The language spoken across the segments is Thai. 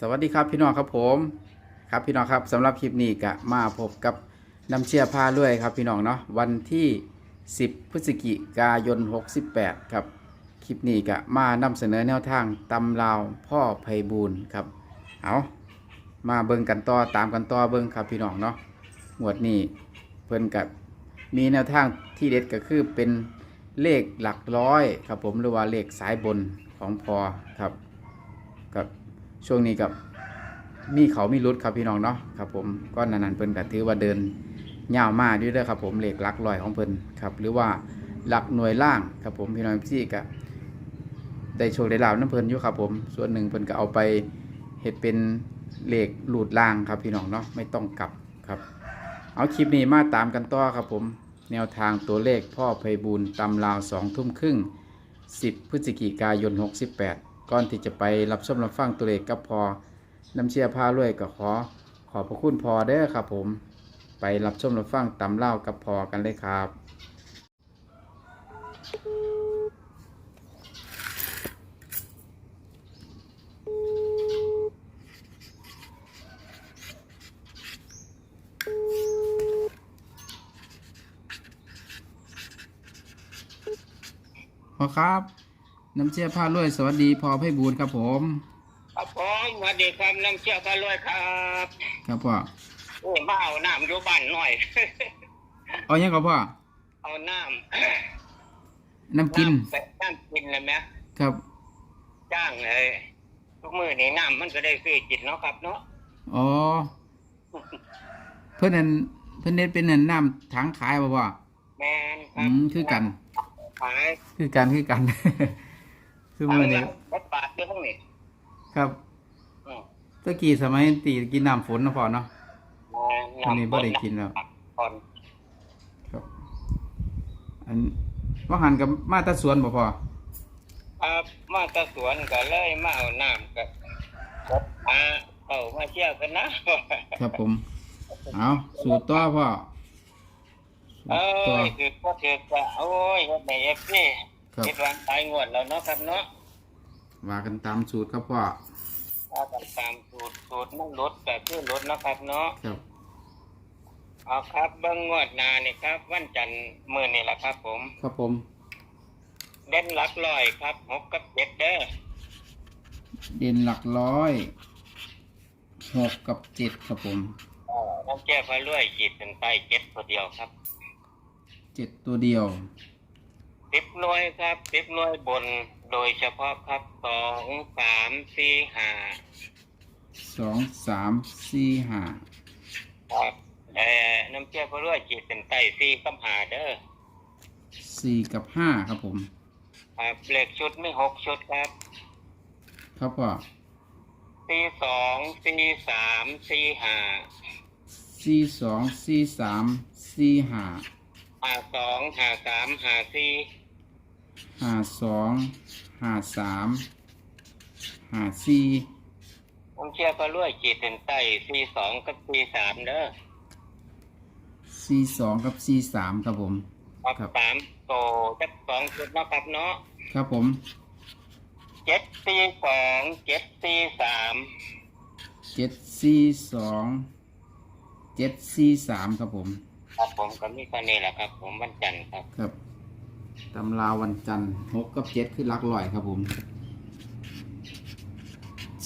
สวัสดีครับพี่น้องครับผม ครับพี่น้องครับสำหรับคลิปนี้ก็มาพบกับน้ำเชียร์พาเรื่อยครับพี่น้องเนาะวันที่ 10 พฤศจิกายน 68 ครับคลิปนี้ก็มานำเสนอแนวทางตำลาวพ่อไพบูลครับ เอามาเบิ่งกันต่อตามกันต่อเบิ่งครับพี่น้องเนาะหมวดนี้เพิ่นกับมีแนวทางที่เด็ดก็คือเป็นเลขหลักร้อยครับผมหรือว่าเลขสายบนของพอครับกับ ช่วงนี้กับมีเขามีรุดครับพี่น้องเนาะครับผมก็นานๆเพิ่นก็ถือว่าเดินยาวมากด้วยเด้อครับผมเหล็กลักลอยของเพิ่นครับหรือว่าหลักหน่วยล่างครับผมพี่น้องที่ก็ได้โชคได้ลาบน้ำเพิ่นอยู่ครับผมส่วนหนึ่งเพิ่นก็เอาไปเฮ็ดเป็นเหล็กหลุดล่างครับพี่น้องเนาะไม่ต้องกลับครับ เอาคลิปนี้มาตามกันต่อครับผมแนวทางตัวเลขพ่อไพบูลตำราวสองทุ่มครึ่ง 10 พฤศจิกายน 68 ก่อนที่จะไปรับชมรับฟังตัวเลขกับพอน้ำเชียร์พารวยก็ขอ ขอบพระคุณพอเด้อครับผม ไปรับชมรับฟังตำเล่ากับพอกันเลยครับ พอครับ น้ำเชียร์พารวยสวัสดีพอไพบูลย์ครับผม ครับผมสวัสดีครับน้ำเชี่ยวพารวยครับ ครับพ่อโอ้มาเอาน้ำอยู่บ้านหน่อย เอายังกับพ่อ เอาน้น้ำำกินำไปน้ำกินเลยไหมครับ จ้างเลย ทุกมือนี่น้ำมันก็ได้ซื้อกินเนาะครับเนาะ อ๋อ เพื่อนนั่นเพื่อนเน็ตเป็นนั่นน้ำถังขายบ่พ่อแมนคอืรับมคือกันขายคือกัน คือกัน คือมื่อนี้รถบาทเยอะทั้งนี้ครับอืมตะกี้สมัยตีกินน้ำฝนนะพ่อเนาะแม่นอันนี้ำบ่ได้กินแล้วก่อนครับ อันว่าหันกับมาแตาสวนบ่พ่อครับมาตะสวนก็เลยมาเอาน้ำกับรถมาเอามาเชี่ยวกันนะครับผมเอาสูตรต่อพ่อเอ้สูตรต่อยคือก็ถือจะโอ้ยในเอฟซีครับคิดวันตายงวดแล้วเนาะครับเนาะ ว่ากันตามสูตรครับพ่อถ้ากันตามสูตรสูตรมันลดแต่คือลดเนาะครับเนาะครับเอาครับเบิ้งงวดหนานี่ครับ วันจันทร์มื้อนี่แหละครับ ผม ครับผม เด่นหลักร้อยครับหกกับเจ็ดเด้อเด่นหลักร้อยหกกับเจ็ดครับผมเอ่อน้ำแก้พระรวยขีดเส้นใต้เจ็ดตัวเดียวครับเจ็ดตัวเดียวสิบหน่วยครับสิบหน่วยบน โดยเฉพาะครับสองสามสี่ห้าสองสามสี่ห้าครับเอ่อน้ำแก้พระรวยขีดเส้นใต้สี่กับหาเด้อสี่กับห้าครับผม ครับเลขชุดไม่หกชุดครับครับพ่อสี่สองสี่สามสี่ห้าสี่สองสี่สามสี่ห้าห้าสองห้าสามห้าสี่ ห้าสองห้าสามห้าสี่ผมเชื่อก็รวยขีดเส้นใต้สี่สองกับสี่สามเด้อสี่สองกับสี่สามครับผม ครับครับสามโตจักสองชุดเนาะครับเนาะครับผมเจ็ดสี่สองเจ็ดสี่สามเจ็ดสี่สองเจ็ดสี่สามครับผม ครับผมก็มีแค่นี้แหละครับ ผมวันจันทร์ครับ ครับ ตำราวันจันทร์หกกับเจ็ดคือหลักร้อยครับผม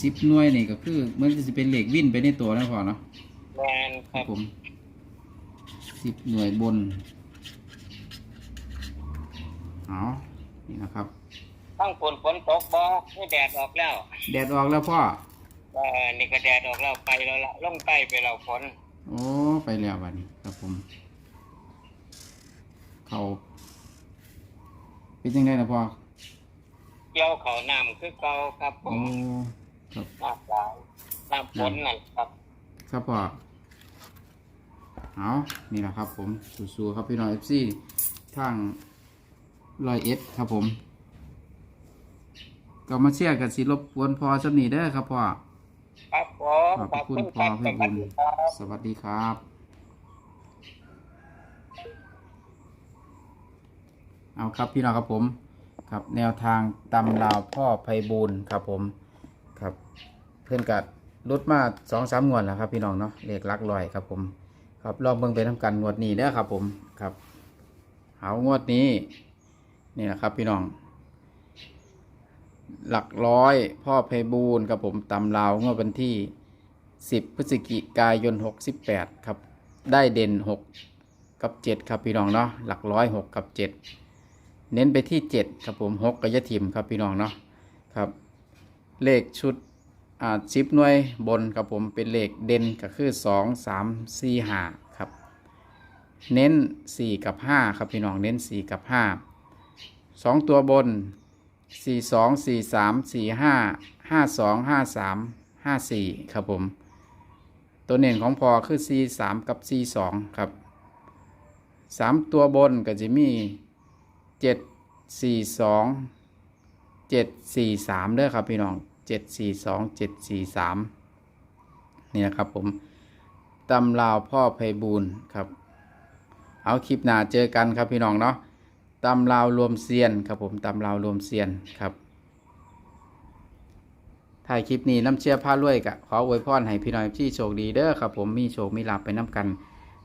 สิบหน่วยนี่ก็คือเหมันจะเป็นเหล็กวิ่นไปในตัวนะพอเนาะแมนคครัรับบผมสิบหน่วยบนเอานี่นะครับตั้งฝนฝนตกบ่นี่แดดออกแล้วแดดออกแล้วพ่อ เออนี่ก็แดดออกแล้วไปแล้วละลงใต้ไปแล้วฝนโอ้ ไปแล้ววันนี้ครับผม เขา เป็นยังไงนะพ่อเกี่ยวเขาน้ำคือเก่าครับผโอ้มครับน้ำหลายน้ำฝนนั่นครับ ครับพ่อเอานี่แหละครับ ผมสู้ๆครับพี่น้องเอฟซีทางรอยเอสครับผมก็มาเชียร์กับสิรบกวนพอสำนีเด้อครับพ่อครับผมขอบพระคุณคพ่อรับให้สวับุสญดีครับสวัสดีครับ เอาครับพี่น้องครับผมครับแนวทางตำราวพ่อไพบูลครับผมครับเพื่อนกัดลดมาสองสามงวดแล้วครับพี่น้องเนาะเลขลักลอยครับผม ครับลองเบิ่งไปทำกันงวดนี้เด้อครับผมครับเอางวดนี้นี่แหละครับพี่น้อง หลักร้อยพ่อเพบูลครับผมตำลาวงวดวันที่10พฤศจิกายน68ครับได้เด่น6กับ7ครับพี่น้องเนาะหลักร้อย6กับ7 เน้นไปที่ 7 ครับผม6กระยะถิ่มครับพี่น้องเนาะครับ เลขชุดอ่าชิปหน่วยบนครับผมเป็นเลขเด่นก็คือ 2 3 4 5ครับ เน้น 4 กับ 5 ครับพี่น้องเน้น 4 กับ 5 2 ตัวบนสี่สองสี่สามสี่ห้าห้าสองห้าสามห้าสี่ครับผม ตัวเน่นของพอคือสี่สามกับสี่สองครับสามตัวบนก็จะมี เจ็ดสี่สองเจ็ดสี่สามเด้อครับพี่น้องเจ็ดสี่สองเจ็ดสี่สามนี่นะครับผมตำลาวพ่อไพบูลครับ เอาคลิปหน้าเจอกันครับพี่น้องเนาะตำลาวรวมเซียนครับผมตำลาวรวมเซียนครับถ่ายคลิปนี้น้ำเชื่อผ้ารวยกะขออวยพรให้พี่น้องที่โชคดีเด้อครับผมมีโชคมีลาภไปน้ำกัน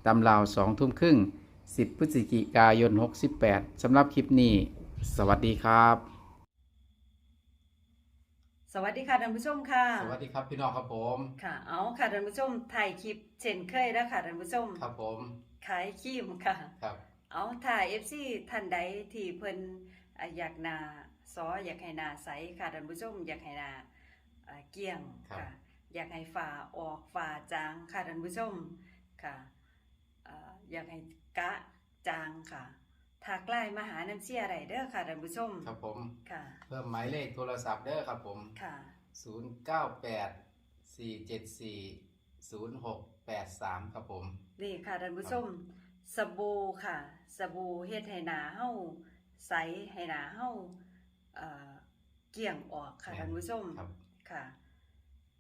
ตำลาวสองทุ่มครึ่ง สิบพฤศจิกายน 68 สำหรับคลิปนี้ สวัสดีครับ สวัสดีค่ะท่านผู้ชมค่ะ สวัสดีครับพี่น้องครับผม ค่ะ เอาค่ะท่านผู้ชมถ่ายคลิปเช่นเคยแล้วค่ะท่านผู้ชม ครับผมขายครีมค่ะ ครับ เอาถ่าย FC ท่านใดที่เพิ่นอะอยากหนาซออยากให้หนาใสค่ะท่านผู้ชมอยากให้หนาอะเกลี้ยงค่ะ อยากให้ฝ่าออกฝ่าจางค่ะท่านผู้ชมค่ะอ่าอยากให้ กะจางค่ะถ้าใกล้มาหาน้ำเชี่ยไรเด้อค่ะท่านผู้ชมครับผมค่ะ เพิ่มหมายเลขโทรศัพท์เด้อครับผมค่ะ 098 474 0683 ครับผม นี่ค่ะท่านผู้ชมสบู่ค่ะสบู่เฮ็ดให้หนาเฮาใสให้หนาเฮาเอ่อเกลี่ยงออกค่ะแม่น ท่านผู้ชมครับ ค่ะ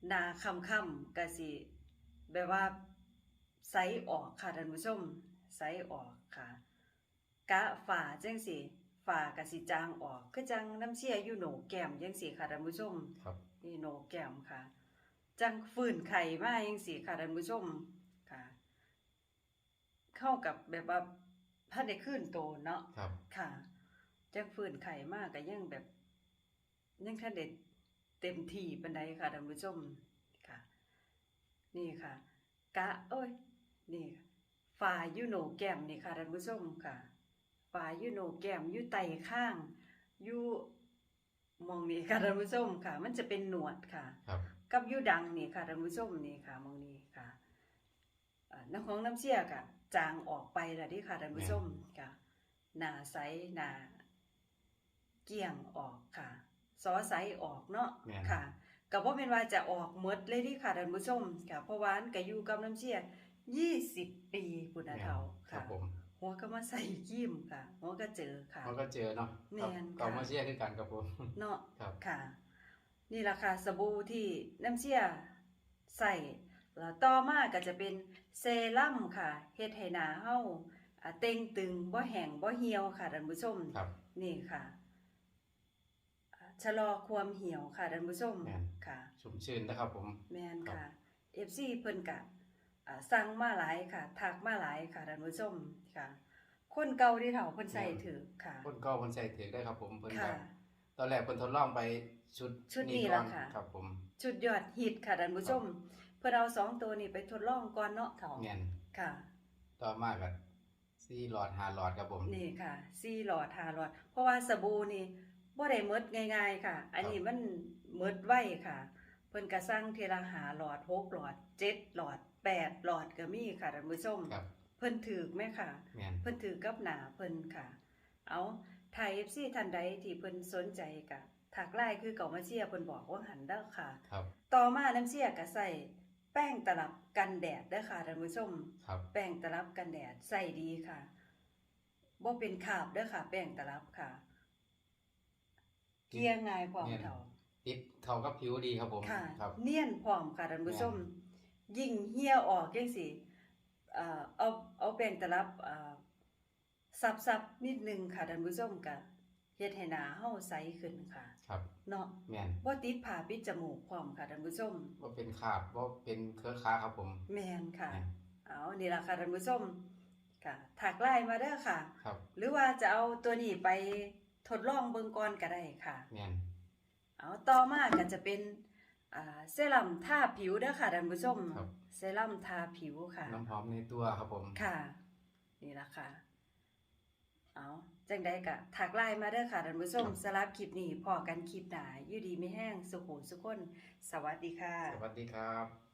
หนาค่ำๆก็สิแบบว่าใสออกค่ะท่านผู้ชม ใสออกค่ะ กะฝ่าจังสิฝ่ากะสิจางออกคือจังน้ำเชี่ยอยู่โหนกแก้มจังสิค่ะท่านผู้ชมครับนี่โหนกแก้มค่ะ จังฝืนไข่มาจังสิค่ะท่านผู้ชมค่ะ เข้ากับแบบว่าถ้าได้ขึ้นโตเนาะครับ ค่ะจังฝืนไข่มากก็ยังแบบยังท่านเด็ดเต็มที่ปันใดค่ะท่านผู้ชมค่ะ นี่ค่ะ กะ โอ้ย นี่ ฝ่ายูโนแก้มนี่ค่ะท่านผู้ชมค่ะฝ่ายูโนแก้มอยู่ไตข้างอยู่มองนี่ค่ะท่านผู้ชมค่ะ มันจะเป็นหนวดค่ะ ครับ กับยูดังนี่ค่ะท่านผู้ชมนี่ค่ะมองนี่ค่ะอ่าน้ำของน้ำเชี่ยกะจางออกไปแล้วที่ค่ะท่านผู้ชมค่ะหนาใสหนาเกี่ยงออกค่ะซอใสออกเนาะแม่นค่ะกับว่าเป็นว่าจะออกหมดเลยที่ค่ะท่านผู้ชมค่ะเพราะว่าอันก็อยู่กับน้ำเชี่ย ยี่สิบปีปุณเทาครัค่ะบผมหัวก็มาใส่ยิ้มค่ะหัวก็เจอค่ะมันก็เจอเนาะแม่นครับค่ะเก่ามาเชียร์คือกันครับผมเนาะครับค่ะ นี่แหละค่ะสบู่ที่น้ำเชี่ยใส่แล้วต่อมาก็จะเป็นเซรั่มค่ะเฮ็ดให้หน้าเฮาอ่าเต่งตึงบ่แห้งบ่เหี่ยวค่ะท่านผู้ชมครับนี่ค่ะอ่าชะลอความเหี่ยวค่ะท่านผู้ชมแม่นค่ะชุ่มชื่นนะครับผมแม่นครับค่ะ FC เพิ่นกะอ่า สั่งมาหลายค่ะทักมาหลายค่ะท่านผู้ชมค่ะ คนเก่าที่เฒ่าเพิ่นใส่ถือค่ะ คนก็คนใส่ถือได้ครับผมเพิ่นค่ะก็ตอนแรกเพิ่นทดลองไปชุดชุดนี้ก่อล่ะค่ะ ครับผมชุดยอดฮิตค่ะท่านผู้ชม เพื่อเอาสองตัวนี้ไปทดลองก่อนเนาะเถาเงียนค่ะ ต่อมาก็สี่หลอดห้าหลอดครับผม นี่ค่ะสี่หลอดห้าหลอด เพราะว่าสบู่นี่บ่ได้หมดง่าย ๆ ค่ะ อันนี้มันหมดไวค่ะเพิ่นก็สั่งทีละหาหลอดหกหลอดเจ็ดหลอดแปดหลอดก็มีค่ะท่านผู้ชมครับเพิ่นถือไหมค่ะเงียนเพิ่นถือกับหนาเพิ่นค่ะ เอาไทย FC ท่านใดที่เพิ่นสนใจก็ถักไลน์คือเก่ามาเชียร์เพิ่นบอกว่าหันเด้อค่ะ ครับ ต่อมาน้ำเชี่ยก็ใส่แป้งตลับกันแดดเด้อค่ะท่านผู้ชม ครับ แป้งตลับกันแดดใส่ดีค่ะบ่เป็นคราบเด้อค่ะ แป้งตลับค่ะ เกลี่ยง่ายพร้อมเนียนเท่า ติดเข้ากับผิวดีครับผมค่ะ ครับ เนียนพร้อมค่ะท่านผู้ชม ยิ่งเหี่ยออกจังสิเอ่อเอาเอาแป้งตลับเอ่อซับๆนิดนึงค่ะท่านผู้ชมก็เฮ็ดให้หน้าเฮาใสขึ้นค่ะ ครับ เนาะแม่นบ่ติดผ่าปิดจมูกพร้อมค่ะท่านผู้ชมว่าเป็นขาบว่าเป็นเครือขาครับผมแม่นค่ะ แม่นเอานี่ล่ะค่ะท่านผู้ชมค่ะถักไลน์มาเด้อค่ะ ครับ หรือว่าจะเอาตัวนี้ไปทดลองเบิ่งก่อนก็ได้ค่ะ แม่น เอาต่อมาก็จะเป็นอ่าเซรั่มทาผิวเด้อค่ะท่านผู้ชมครับ เซรั่มทาผิวค่ะ น้ำหอมในตัวครับผม ค่ะ นี่ล่ะค่ะ เอาจังใดก็ถักไลน์มาเด้อค่ะท่านผู้ชมสำหรับคลิปนี้พอกันคลิปหน้าอยู่ดีไม่แห้งสุขุสุขคน สวัสดีค่ะ สวัสดีครับ